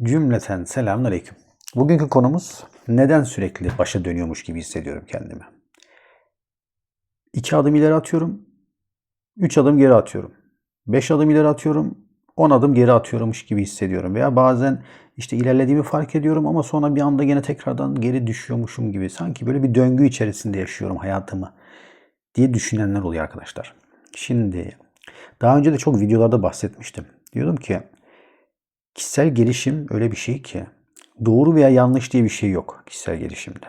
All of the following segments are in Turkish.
Cümleten selamünaleyküm. Bugünkü konumuz neden sürekli başa dönüyormuş gibi hissediyorum kendimi. İki adım ileri atıyorum, üç adım geri atıyorum. Beş adım ileri atıyorum, on adım geri atıyormuş gibi hissediyorum. Veya bazen işte ilerlediğimi fark ediyorum ama sonra bir anda yine tekrardan geri düşüyormuşum gibi. Sanki böyle bir döngü içerisinde yaşıyorum hayatımı diye düşünenler oluyor arkadaşlar. Şimdi daha önce de çok videolarda bahsetmiştim. Diyordum ki Kişisel gelişim öyle bir şey ki doğru veya yanlış diye bir şey yok kişisel gelişimde.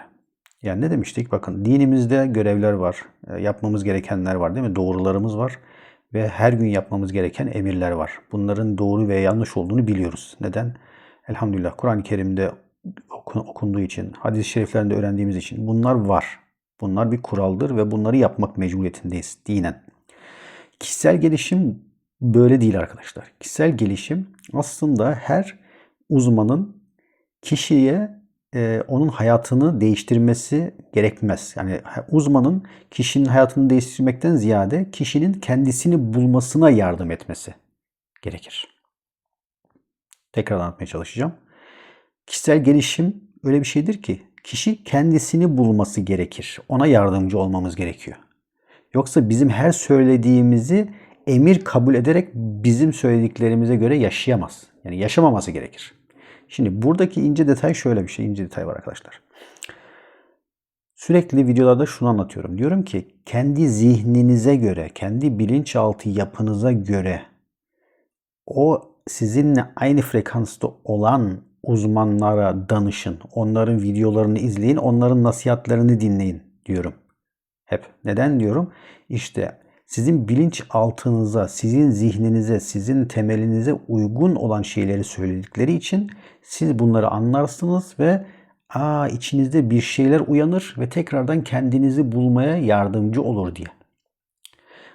Yani ne demiştik? Bakın dinimizde görevler var. e, Yapmamız gerekenler var değil mi? Doğrularımız var. Ve her gün yapmamız gereken emirler var. Bunların doğru veya yanlış olduğunu biliyoruz. Neden? Elhamdülillah Kur'an-ı Kerim'de oku- okunduğu için, hadis-i şeriflerinde öğrendiğimiz için bunlar var. Bunlar bir kuraldır ve bunları yapmak mecburiyetindeyiz dinen. Kişisel gelişim böyle değil arkadaşlar. Kişisel gelişim aslında her uzmanın kişiye e, onun hayatını değiştirmesi gerekmez. Yani uzmanın kişinin hayatını değiştirmekten ziyade kişinin kendisini bulmasına yardım etmesi gerekir. Tekrar anlatmaya çalışacağım. Kişisel gelişim öyle bir şeydir ki kişi kendisini bulması gerekir. Ona yardımcı olmamız gerekiyor. Yoksa bizim her söylediğimizi emir kabul ederek bizim söylediklerimize göre yaşayamaz. Yani yaşamaması gerekir. Şimdi buradaki ince detay şöyle bir şey, ince detay var arkadaşlar. Sürekli videolarda şunu anlatıyorum. Diyorum ki kendi zihninize göre, kendi bilinçaltı yapınıza göre o sizinle aynı frekansta olan uzmanlara danışın. Onların videolarını izleyin, onların nasihatlerini dinleyin diyorum. Hep. Neden diyorum? İşte sizin bilinç altınıza, sizin zihninize, sizin temelinize uygun olan şeyleri söyledikleri için siz bunları anlarsınız ve aa içinizde bir şeyler uyanır ve tekrardan kendinizi bulmaya yardımcı olur diye.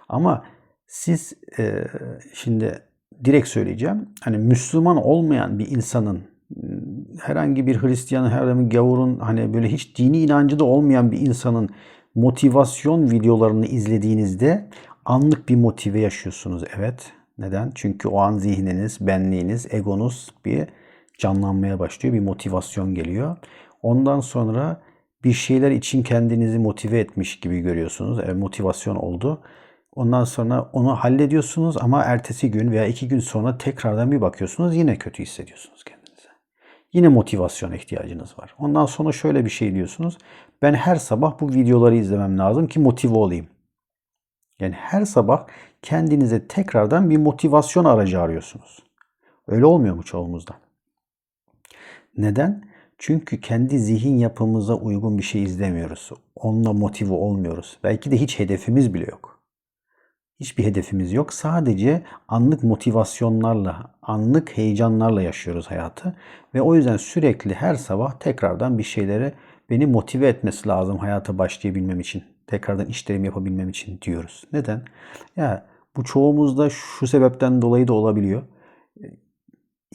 Ama siz e, şimdi direkt söyleyeceğim. Hani Müslüman olmayan bir insanın herhangi bir Hristiyanın, herhangi bir gavurun hani böyle hiç dini inancı da olmayan bir insanın motivasyon videolarını izlediğinizde anlık bir motive yaşıyorsunuz. Evet. Neden? Çünkü o an zihniniz, benliğiniz, egonuz bir canlanmaya başlıyor. Bir motivasyon geliyor. Ondan sonra bir şeyler için kendinizi motive etmiş gibi görüyorsunuz. Evet, motivasyon oldu. Ondan sonra onu hallediyorsunuz ama ertesi gün veya iki gün sonra tekrardan bir bakıyorsunuz yine kötü hissediyorsunuz kendinize. Yine motivasyona ihtiyacınız var. Ondan sonra şöyle bir şey diyorsunuz. Ben her sabah bu videoları izlemem lazım ki motive olayım. Yani her sabah kendinize tekrardan bir motivasyon aracı arıyorsunuz. Öyle olmuyor mu çoğumuzda? Neden? Çünkü kendi zihin yapımıza uygun bir şey izlemiyoruz. Onunla motive olmuyoruz. Belki de hiç hedefimiz bile yok. Hiçbir hedefimiz yok. Sadece anlık motivasyonlarla, anlık heyecanlarla yaşıyoruz hayatı. Ve o yüzden sürekli her sabah tekrardan bir şeylere beni motive etmesi lazım hayata başlayabilmem için. Tekrardan işlerimi yapabilmem için diyoruz. Neden? Ya bu çoğumuzda şu sebepten dolayı da olabiliyor.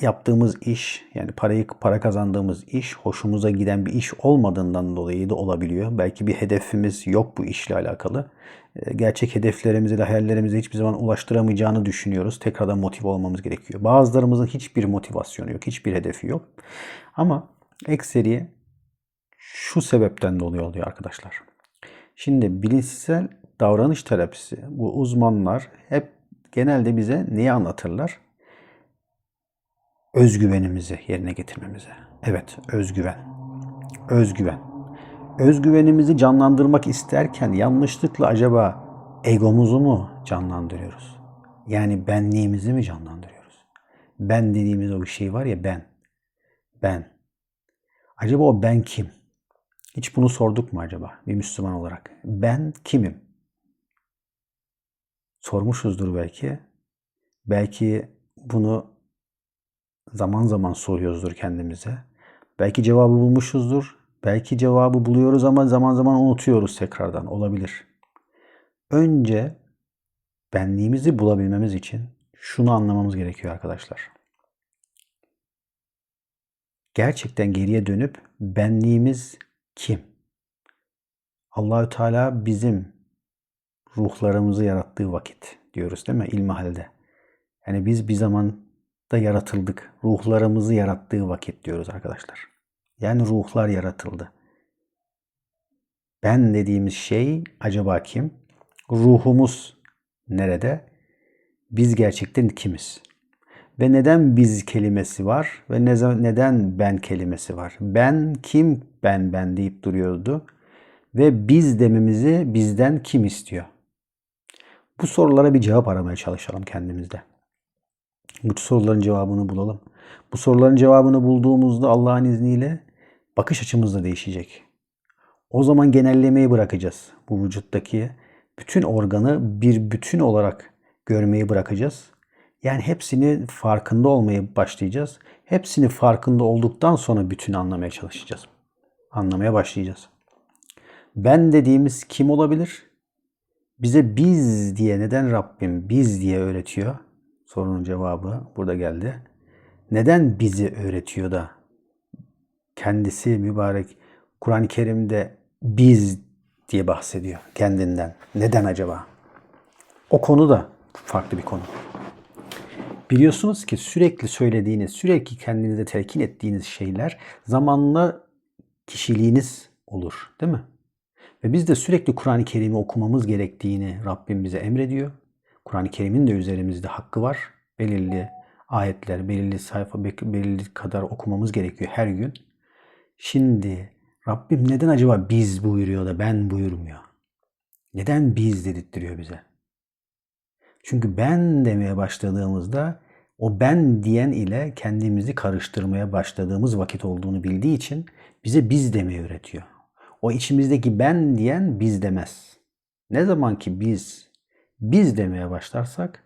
Yaptığımız iş yani parayı para kazandığımız iş hoşumuza giden bir iş olmadığından dolayı da olabiliyor. Belki bir hedefimiz yok bu işle alakalı. Ee, Gerçek hedeflerimize de hayallerimize hiçbir zaman ulaştıramayacağını düşünüyoruz. Tekrardan motive olmamız gerekiyor. Bazılarımızın hiçbir motivasyonu yok, hiçbir hedefi yok. Ama ekseri şu sebepten dolayı oluyor arkadaşlar. Şimdi bilinçsel davranış terapisi bu uzmanlar hep genelde bize neyi anlatırlar? Özgüvenimizi yerine getirmemize. Evet, özgüven. Özgüven. Özgüvenimizi canlandırmak isterken yanlışlıkla acaba egomuzu mu canlandırıyoruz? Yani benliğimizi mi canlandırıyoruz? Ben dediğimiz o bir şey var ya ben. Ben. Acaba o ben kim? Hiç bunu sorduk mu acaba bir Müslüman olarak? Ben kimim? Sormuşuzdur belki. Belki bunu zaman zaman soruyoruzdur kendimize. Belki cevabı bulmuşuzdur. Belki cevabı buluyoruz ama zaman zaman unutuyoruz tekrardan. Olabilir. Önce benliğimizi bulabilmemiz için şunu anlamamız gerekiyor arkadaşlar. Gerçekten geriye dönüp benliğimiz kim? Allahü Teala bizim ruhlarımızı yarattığı vakit diyoruz değil mi? İlmihalde. Yani biz bir zaman da yaratıldık. Ruhlarımızı yarattığı vakit diyoruz arkadaşlar. Yani ruhlar yaratıldı. Ben dediğimiz şey acaba kim? Ruhumuz nerede? Biz gerçekten kimiz? Ve neden biz kelimesi var ve ne- neden ben kelimesi var? Ben kim ben ben deyip duruyordu. Ve biz dememizi bizden kim istiyor? Bu sorulara bir cevap aramaya çalışalım kendimizde. Bu soruların cevabını bulalım. Bu soruların cevabını bulduğumuzda Allah'ın izniyle bakış açımız da değişecek. O zaman genellemeyi bırakacağız. Bu vücuttaki bütün organı bir bütün olarak görmeyi bırakacağız. Yani hepsini farkında olmaya başlayacağız. Hepsini farkında olduktan sonra bütün anlamaya çalışacağız. Anlamaya başlayacağız. Ben dediğimiz kim olabilir? Bize biz diye neden Rabbim biz diye öğretiyor? Sorunun cevabı burada geldi. Neden bizi öğretiyor da kendisi mübarek Kur'an-ı Kerim'de biz diye bahsediyor kendinden. Neden acaba? O konu da farklı bir konu. Biliyorsunuz ki sürekli söylediğiniz, sürekli kendinize telkin ettiğiniz şeyler zamanla kişiliğiniz olur, değil mi? Ve biz de sürekli Kur'an-ı Kerim'i okumamız gerektiğini Rabbim bize emrediyor. Kur'an-ı Kerim'in de üzerimizde hakkı var. Belirli ayetler, belirli sayfa, belirli kadar okumamız gerekiyor her gün. Şimdi Rabbim neden acaba biz buyuruyor da ben buyurmuyor? Neden biz dedirtiyor bize? Çünkü ben demeye başladığımızda o ben diyen ile kendimizi karıştırmaya başladığımız vakit olduğunu bildiği için bize biz demeyi öğretiyor. O içimizdeki ben diyen biz demez. Ne zaman ki biz biz demeye başlarsak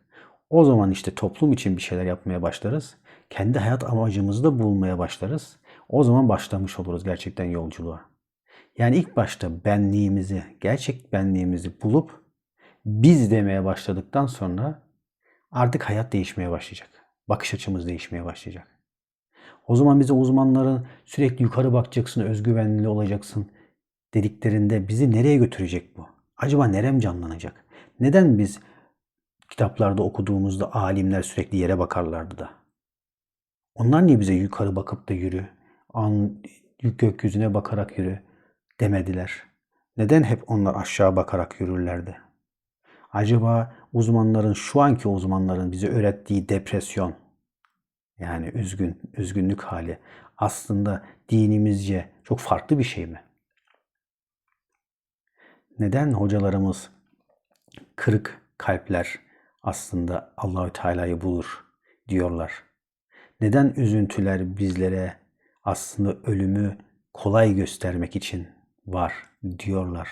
o zaman işte toplum için bir şeyler yapmaya başlarız. Kendi hayat amacımızı da bulmaya başlarız. O zaman başlamış oluruz gerçekten yolculuğa. Yani ilk başta benliğimizi, gerçek benliğimizi bulup biz demeye başladıktan sonra artık hayat değişmeye başlayacak. Bakış açımız değişmeye başlayacak. O zaman bize uzmanların sürekli yukarı bakacaksın, özgüvenli olacaksın dediklerinde bizi nereye götürecek bu? Acaba nerem canlanacak? Neden biz kitaplarda okuduğumuzda alimler sürekli yere bakarlardı da? Onlar niye bize yukarı bakıp da yürü, an, gökyüzüne bakarak yürü demediler? Neden hep onlar aşağı bakarak yürürlerdi? Acaba uzmanların, şu anki uzmanların bize öğrettiği depresyon, yani üzgün, üzgünlük hali aslında dinimizce çok farklı bir şey mi? Neden hocalarımız kırık kalpler aslında Allahü Teala'yı bulur diyorlar? Neden üzüntüler bizlere aslında ölümü kolay göstermek için var diyorlar?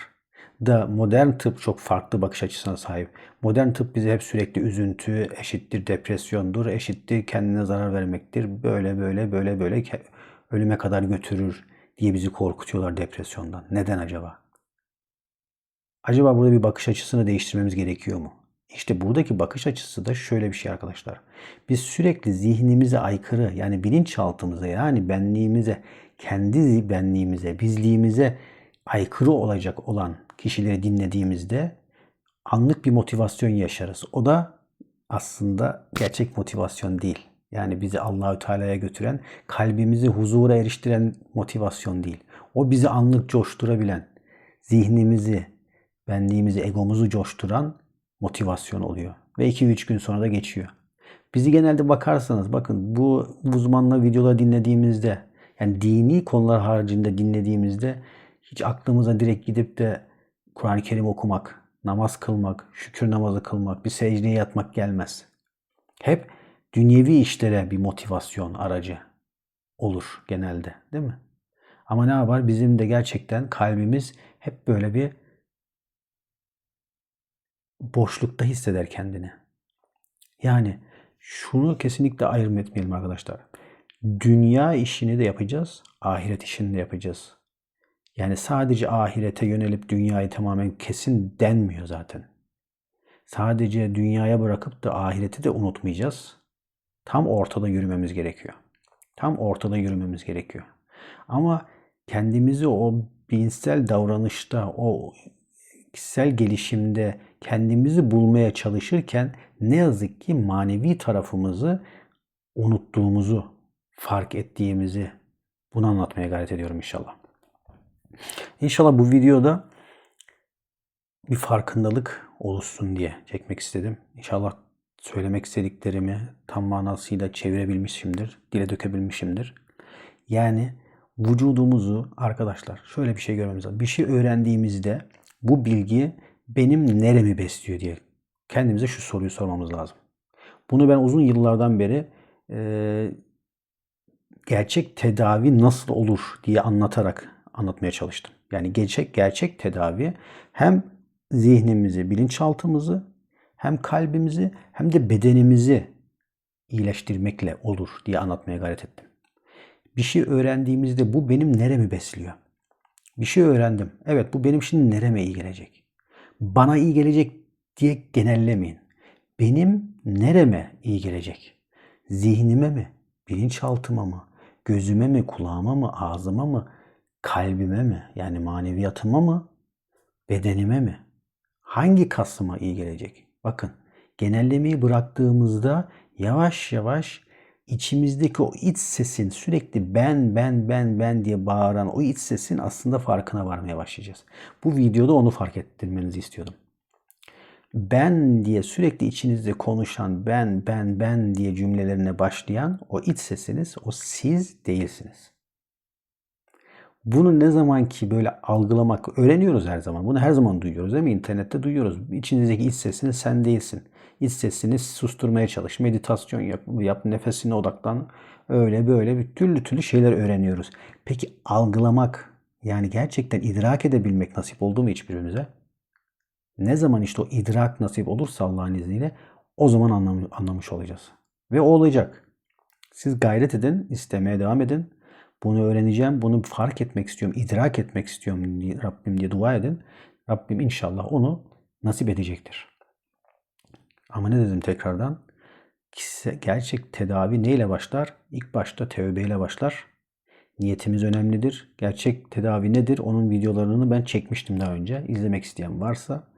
Da modern tıp çok farklı bakış açısına sahip. Modern tıp bize hep sürekli üzüntü eşittir depresyondur, eşittir kendine zarar vermektir. Böyle böyle böyle böyle ölüme kadar götürür diye bizi korkutuyorlar depresyondan. Neden acaba? Acaba burada bir bakış açısını değiştirmemiz gerekiyor mu? İşte buradaki bakış açısı da şöyle bir şey arkadaşlar. Biz sürekli zihnimize aykırı yani bilinçaltımıza yani benliğimize, kendi benliğimize, bizliğimize aykırı olacak olan kişileri dinlediğimizde anlık bir motivasyon yaşarız. O da aslında gerçek motivasyon değil. Yani bizi Allahü Teala'ya götüren, kalbimizi huzura eriştiren motivasyon değil. O bizi anlık coşturabilen, zihnimizi, benliğimizi, egomuzu coşturan motivasyon oluyor. Ve 2-3 gün sonra da geçiyor. Bizi genelde bakarsanız bakın bu uzmanla videoları dinlediğimizde yani dini konular haricinde dinlediğimizde hiç aklımıza direkt gidip de Kur'an-ı Kerim okumak, namaz kılmak, şükür namazı kılmak, bir secdeye yatmak gelmez. Hep dünyevi işlere bir motivasyon aracı olur genelde değil mi? Ama ne yapar? Bizim de gerçekten kalbimiz hep böyle bir boşlukta hisseder kendini. Yani şunu kesinlikle ayrım etmeyelim arkadaşlar. Dünya işini de yapacağız, ahiret işini de yapacağız. Yani sadece ahirete yönelip dünyayı tamamen kesin denmiyor zaten. Sadece dünyaya bırakıp da ahireti de unutmayacağız. Tam ortada yürümemiz gerekiyor. Tam ortada yürümemiz gerekiyor. Ama kendimizi o bilinçsel davranışta, o kişisel gelişimde kendimizi bulmaya çalışırken ne yazık ki manevi tarafımızı unuttuğumuzu, fark ettiğimizi bunu anlatmaya gayret ediyorum inşallah. İnşallah bu videoda bir farkındalık oluşsun diye çekmek istedim. İnşallah söylemek istediklerimi tam manasıyla çevirebilmişimdir, dile dökebilmişimdir. Yani vücudumuzu arkadaşlar şöyle bir şey görmemiz lazım. Bir şey öğrendiğimizde bu bilgi benim neremi besliyor diye kendimize şu soruyu sormamız lazım. Bunu ben uzun yıllardan beri e, gerçek tedavi nasıl olur diye anlatarak anlatmaya çalıştım. Yani gerçek gerçek tedavi hem zihnimizi, bilinçaltımızı, hem kalbimizi hem de bedenimizi iyileştirmekle olur diye anlatmaya gayret ettim. Bir şey öğrendiğimizde bu benim neremi besliyor? Bir şey öğrendim. Evet bu benim şimdi nereme iyi gelecek? Bana iyi gelecek diye genellemeyin. Benim nereme iyi gelecek? Zihnime mi? Bilinçaltıma mı? Gözüme mi? Kulağıma mı? Ağzıma mı? Kalbime mi? Yani maneviyatıma mı? Bedenime mi? Hangi kasıma iyi gelecek? Bakın genellemeyi bıraktığımızda yavaş yavaş içimizdeki o iç sesin sürekli ben ben ben ben diye bağıran o iç sesin aslında farkına varmaya başlayacağız. Bu videoda onu fark ettirmenizi istiyordum. Ben diye sürekli içinizde konuşan ben ben ben diye cümlelerine başlayan o iç sesiniz o siz değilsiniz. Bunu ne zaman ki böyle algılamak öğreniyoruz her zaman. Bunu her zaman duyuyoruz değil mi? İnternette duyuyoruz. İçinizdeki iç sesini sen değilsin. İç sesini susturmaya çalış. Meditasyon yap, yap nefesine odaklan. Öyle böyle bir türlü türlü şeyler öğreniyoruz. Peki algılamak yani gerçekten idrak edebilmek nasip oldu mu hiçbirimize? Ne zaman işte o idrak nasip olursa Allah'ın izniyle o zaman anlam anlamış olacağız. Ve o olacak. Siz gayret edin, istemeye devam edin. Bunu öğreneceğim, bunu fark etmek istiyorum, idrak etmek istiyorum diye Rabbim diye dua edin. Rabbim inşallah onu nasip edecektir. Ama ne dedim tekrardan? Gerçek tedavi neyle başlar? İlk başta tevbeyle başlar. Niyetimiz önemlidir. Gerçek tedavi nedir? Onun videolarını ben çekmiştim daha önce. İzlemek isteyen varsa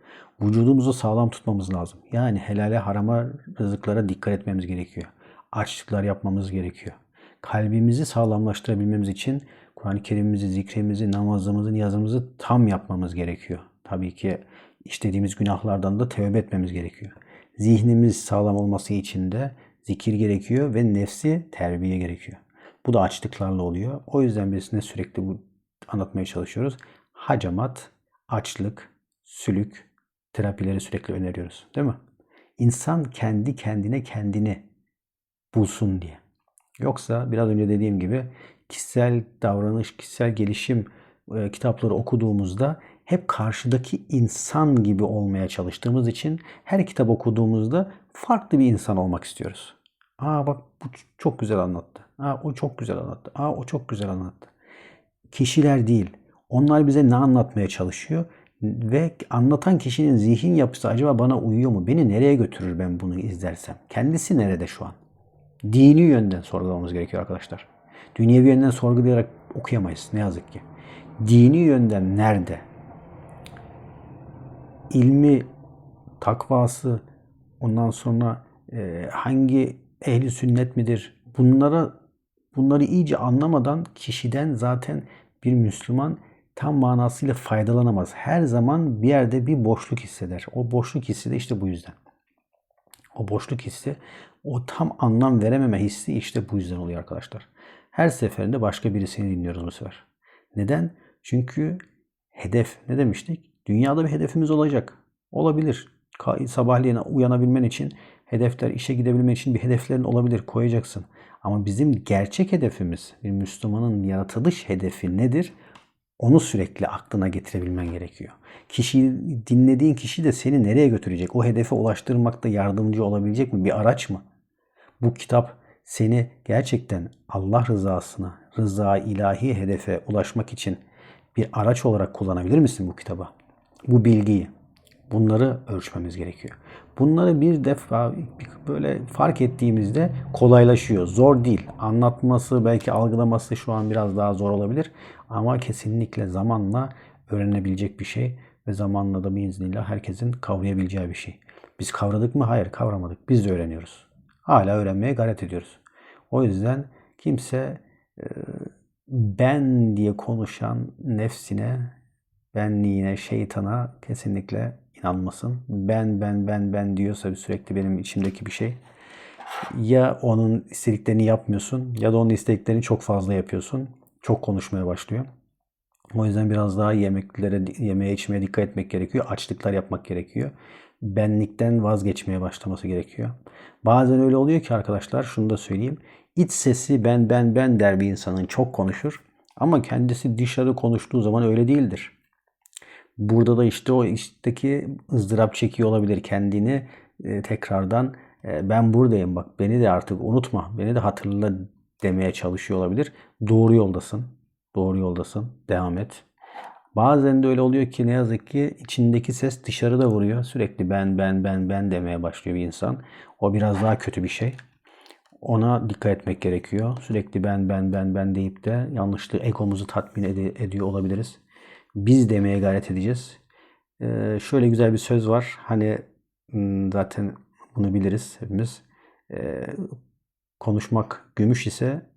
vücudumuzu sağlam tutmamız lazım. Yani helale harama rızıklara dikkat etmemiz gerekiyor. Açlıklar yapmamız gerekiyor kalbimizi sağlamlaştırabilmemiz için Kur'an-ı Kerim'imizi, zikrimizi, namazımızı, niyazımızı tam yapmamız gerekiyor. Tabii ki işlediğimiz günahlardan da tevbe etmemiz gerekiyor. Zihnimiz sağlam olması için de zikir gerekiyor ve nefsi terbiye gerekiyor. Bu da açlıklarla oluyor. O yüzden birisine sürekli bu anlatmaya çalışıyoruz. Hacamat, açlık, sülük terapileri sürekli öneriyoruz. Değil mi? İnsan kendi kendine kendini bulsun diye. Yoksa biraz önce dediğim gibi kişisel davranış, kişisel gelişim e, kitapları okuduğumuzda hep karşıdaki insan gibi olmaya çalıştığımız için her kitap okuduğumuzda farklı bir insan olmak istiyoruz. Aa bak bu çok güzel anlattı. Aa o çok güzel anlattı. Aa o çok güzel anlattı. Kişiler değil. Onlar bize ne anlatmaya çalışıyor? Ve anlatan kişinin zihin yapısı acaba bana uyuyor mu? Beni nereye götürür ben bunu izlersem? Kendisi nerede şu an? Dini yönden sorgulamamız gerekiyor arkadaşlar. Dünyevi yönden sorgulayarak okuyamayız ne yazık ki. Dini yönden nerede? İlmi, takvası, ondan sonra e, hangi ehli sünnet midir? Bunlara bunları iyice anlamadan kişiden zaten bir Müslüman tam manasıyla faydalanamaz. Her zaman bir yerde bir boşluk hisseder. O boşluk hissi de işte bu yüzden. O boşluk hissi, o tam anlam verememe hissi işte bu yüzden oluyor arkadaşlar. Her seferinde başka birisini dinliyoruz bu sefer. Neden? Çünkü hedef ne demiştik? Dünyada bir hedefimiz olacak. Olabilir. Sabahleyin uyanabilmen için hedefler, işe gidebilmen için bir hedeflerin olabilir. Koyacaksın. Ama bizim gerçek hedefimiz, bir Müslümanın yaratılış hedefi nedir? Onu sürekli aklına getirebilmen gerekiyor. Kişiyi dinlediğin kişi de seni nereye götürecek? O hedefe ulaştırmakta yardımcı olabilecek mi? Bir araç mı? Bu kitap seni gerçekten Allah rızasına, rıza ilahi hedefe ulaşmak için bir araç olarak kullanabilir misin bu kitaba? Bu bilgiyi. Bunları ölçmemiz gerekiyor. Bunları bir defa böyle fark ettiğimizde kolaylaşıyor. Zor değil. Anlatması, belki algılaması şu an biraz daha zor olabilir. Ama kesinlikle zamanla öğrenebilecek bir şey ve zamanla da biiznillah herkesin kavrayabileceği bir şey. Biz kavradık mı? Hayır kavramadık. Biz de öğreniyoruz. Hala öğrenmeye gayret ediyoruz. O yüzden kimse e, ben diye konuşan nefsine, benliğine, şeytana kesinlikle inanmasın. Ben, ben, ben, ben diyorsa sürekli benim içimdeki bir şey. Ya onun istediklerini yapmıyorsun ya da onun istediklerini çok fazla yapıyorsun. Çok konuşmaya başlıyor. O yüzden biraz daha yemeklere, yemeğe içmeye dikkat etmek gerekiyor. Açlıklar yapmak gerekiyor. Benlikten vazgeçmeye başlaması gerekiyor. Bazen öyle oluyor ki arkadaşlar şunu da söyleyeyim. İç sesi ben ben ben der bir insanın çok konuşur. Ama kendisi dışarı konuştuğu zaman öyle değildir. Burada da işte o içteki ızdırap çekiyor olabilir kendini e, tekrardan e, ben buradayım bak beni de artık unutma beni de hatırla demeye çalışıyor olabilir. Doğru yoldasın. Doğru yoldasın. Devam et. Bazen de öyle oluyor ki ne yazık ki içindeki ses dışarıda vuruyor. Sürekli ben ben ben ben demeye başlıyor bir insan. O biraz daha kötü bir şey. Ona dikkat etmek gerekiyor. Sürekli ben ben ben ben deyip de yanlışlıkla egomuzu tatmin ed- ediyor olabiliriz. Biz demeye gayret edeceğiz. Ee, şöyle güzel bir söz var. Hani hmm, zaten bunu biliriz hepimiz. Ee, konuşmak gümüş ise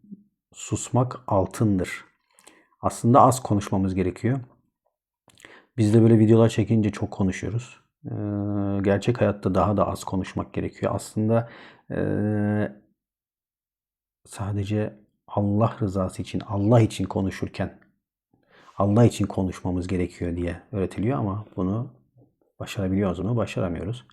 susmak altındır. Aslında az konuşmamız gerekiyor. Biz de böyle videolar çekince çok konuşuyoruz. Ee, gerçek hayatta daha da az konuşmak gerekiyor. Aslında ee, sadece Allah rızası için, Allah için konuşurken Allah için konuşmamız gerekiyor diye öğretiliyor ama bunu başarabiliyoruz mu? Başaramıyoruz.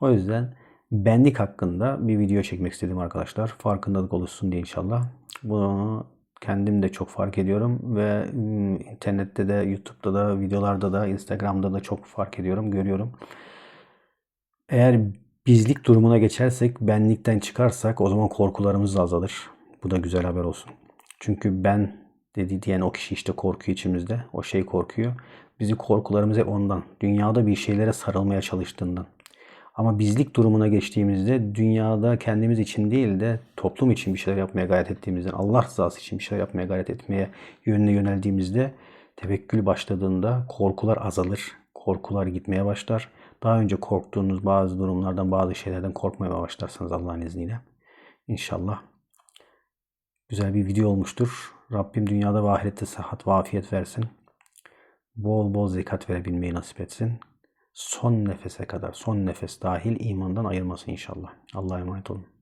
O yüzden benlik hakkında bir video çekmek istedim arkadaşlar. Farkındalık oluşsun diye inşallah. Bunu kendim de çok fark ediyorum ve ım, internette de, YouTube'da da, videolarda da, Instagram'da da çok fark ediyorum, görüyorum. Eğer bizlik durumuna geçersek, benlikten çıkarsak o zaman korkularımız da azalır. Bu da güzel haber olsun. Çünkü ben dedi diyen o kişi işte korkuyor içimizde. O şey korkuyor. Bizi korkularımız hep ondan. Dünyada bir şeylere sarılmaya çalıştığından. Ama bizlik durumuna geçtiğimizde dünyada kendimiz için değil de toplum için bir şeyler yapmaya gayret ettiğimizden, Allah rızası için bir şeyler yapmaya gayret etmeye yönüne yöneldiğimizde tevekkül başladığında korkular azalır. Korkular gitmeye başlar. Daha önce korktuğunuz bazı durumlardan, bazı şeylerden korkmaya başlarsınız Allah'ın izniyle. İnşallah güzel bir video olmuştur. Rabbim dünyada ve ahirette sıhhat ve afiyet versin. Bol bol zekat verebilmeyi nasip etsin. Son nefese kadar, son nefes dahil imandan ayırmasın inşallah. Allah'a emanet olun.